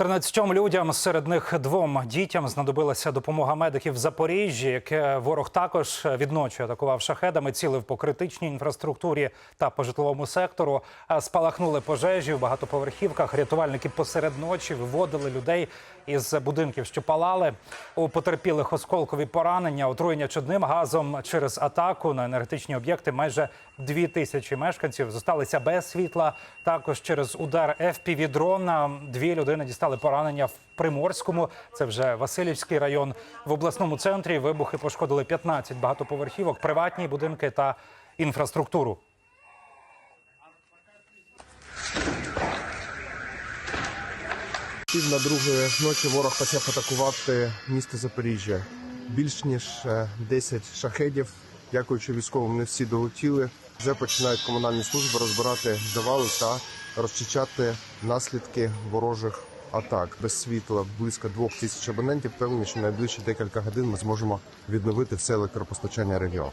13 людям, серед них двом дітям, знадобилася допомога медиків в Запоріжжі, яке ворог також відночі атакував шахедами, цілив по критичній інфраструктурі та по житловому сектору. Спалахнули пожежі в багатоповерхівках. Рятувальники посеред ночі виводили людей із будинків, що палали. У потерпілих осколкові поранення, отруєння чадним газом через атаку на енергетичні об'єкти. Майже дві тисячі мешканців зосталися без світла. Також через удар fpv дрона дві людини дістали поранення в Приморському. Це вже Васильівський район. В обласному центрі вибухи пошкодили 15 багатоповерхівок, приватні будинки та інфраструктуру. Пів на другої ночі ворог почав атакувати місто Запоріжжя. Більш ніж е, 10 шахедів. Дякуючи військовим, не всі долетіли. Вже починають комунальні служби розбирати завали та розчищати наслідки ворожих атак. Без світла близько двох тисяч абонентів. Певні, що найближчі декілька годин ми зможемо відновити все електропостачання регіону.